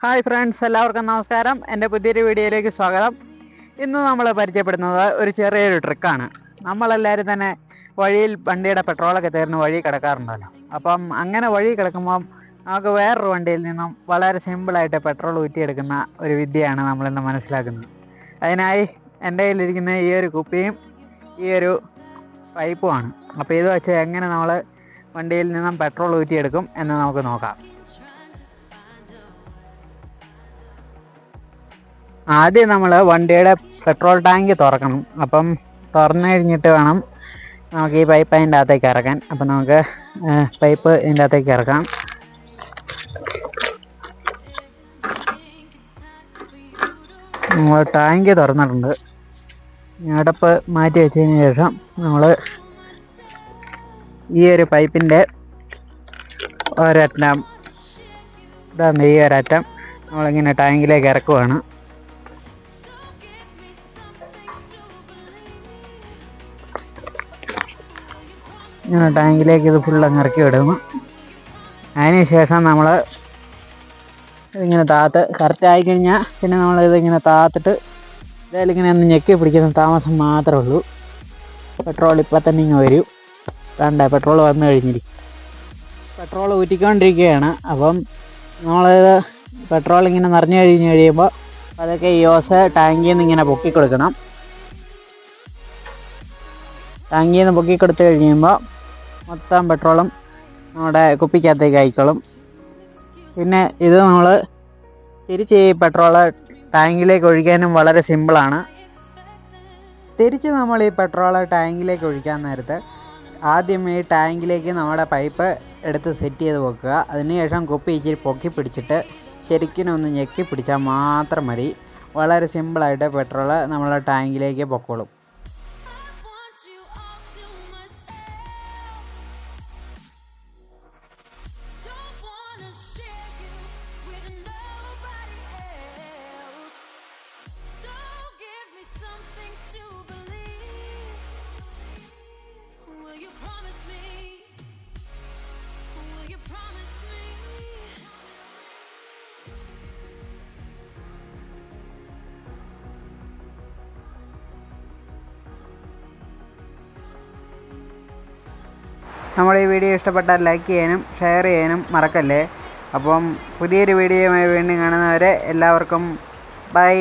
Hi friends എല്ലാവർക്കും നമസ്കാരം. എന്റെ പുതിയൊരു വീഡിയോയിലേക്ക് സ്വാഗതം. ഇന്ന് നമ്മൾ പരിചയപ്പെടുന്നത് ഒരു ചെറിയൊരു ട്രിക്കാണ് നമ്മളെല്ലാവരും തന്നെ വഴിയിൽ വണ്ടിയുടെ പെട്രോളൊക്കെ തീർന്ന് വഴി കിടക്കാറുണ്ടല്ലോ. അപ്പം അങ്ങനെ വഴി കിടക്കുമ്പം നമുക്ക് വേറൊരു വണ്ടിയിൽ നിന്നും വളരെ സിമ്പിളായിട്ട് പെട്രോൾ ഊറ്റിയെടുക്കുന്ന ഒരു വിദ്യയാണ് നമ്മളിന്ന് മനസ്സിലാക്കുന്നത്. അതിനായി എന്റെ കയ്യിലിരിക്കുന്ന ഈ ഒരു കുപ്പിയും ഈ ഒരു പൈപ്പുമാണ് അപ്പോൾ ഇത് വെച്ച് എങ്ങനെ നമ്മൾ വണ്ടിയിൽ നിന്നും പെട്രോൾ ഊറ്റിയെടുക്കും എന്ന് നമുക്ക് നോക്കാം. ആദ്യം നമ്മൾ വണ്ടിയുടെ പെട്രോൾ ടാങ്ക് തുറക്കണം. അപ്പം തുറന്നു കഴിഞ്ഞിട്ട് വേണം നമുക്ക് ഈ പൈപ്പ് അതിന്റെ അകത്തേക്ക് ഇറക്കാൻ. അപ്പം നമുക്ക് പൈപ്പ് ഇതിന്റെ അകത്തേക്ക് ഇറക്കാം. നമ്മൾ ടാങ്ക് തുറന്നിട്ടുണ്ട്. അടപ്പ് മാറ്റി വെച്ചതിന് ശേഷം നമ്മൾ ഈ ഒരു പൈപ്പിന്റെ ഒരറ്റം ഇതാണ് ഈ ഒരറ്റം നമ്മളിങ്ങനെ ടാങ്കിലേക്ക് ഇറക്കുവാണ്. ഇങ്ങനെ ടാങ്കിലേക്ക് ഇത് ഫുൾ അങ്ങ് ഇറക്കി വിടുന്നു. അതിന് ശേഷം നമ്മൾ ഇതിങ്ങനെ താത്ത് കറക്റ്റ് ആയിക്കഴിഞ്ഞാൽ പിന്നെ നമ്മൾ ഇതിങ്ങനെ താത്തിട്ട് ഇതായാലും ഇങ്ങനെ ഒന്ന് ഞെക്കി പിടിക്കുന്ന താമസം മാത്രമേ ഉള്ളൂ. പെട്രോൾ ഇപ്പം തന്നെ ഇങ്ങ് വരും. കണ്ട പെട്രോൾ വന്നു കഴിഞ്ഞിരിക്കും പെട്രോൾ ഊറ്റിക്കൊണ്ടിരിക്കുകയാണ്. അപ്പം നമ്മളിത് പെട്രോൾ ഇങ്ങനെ നിറഞ്ഞു കഴിഞ്ഞ് കഴിയുമ്പോൾ അതൊക്കെ ഈ ഓസ് ടാങ്കിൽ നിന്ന് ഇങ്ങനെ പൊക്കി കൊടുക്കണം ടാങ്കിൽ നിന്ന് പൊക്കി കൊടുത്തു കഴിയുമ്പോൾ മൊത്തം പെട്രോളും നമ്മുടെ കുപ്പിക്കകത്തേക്ക് ആയിക്കോളും പിന്നെ ഇത് നമ്മൾ തിരിച്ച് ഈ പെട്രോൾ ടാങ്കിലേക്ക് ഒഴിക്കാനും വളരെ സിമ്പിളാണ്. തിരിച്ച് നമ്മൾ ഈ പെട്രോൾ ടാങ്കിലേക്ക് ഒഴിക്കാൻ നേരത്ത് ആദ്യം ഈ ടാങ്കിലേക്ക് നമ്മുടെ പൈപ്പ് എടുത്ത് സെറ്റ് ചെയ്ത് വെക്കുക. അതിനുശേഷം കുപ്പി ഇച്ചിരി പൊക്കി പിടിച്ചിട്ട് ശരിക്കും ഒന്ന് ഞെക്കി പിടിച്ചാൽ മാത്രം മതി. വളരെ സിമ്പിളായിട്ട് പെട്രോൾ നമ്മളെ ടാങ്കിലേക്ക് പൊക്കോളും. നമ്മുടെ ഈ വീഡിയോ ഇഷ്ടപ്പെട്ടാൽ ലൈക്ക് ചെയ്യാനും ഷെയർ ചെയ്യാനും മറക്കല്ലേ? അപ്പം പുതിയൊരു വീഡിയോയുമായി വീണ്ടും കാണുന്നവരെ എല്ലാവർക്കും ബൈ.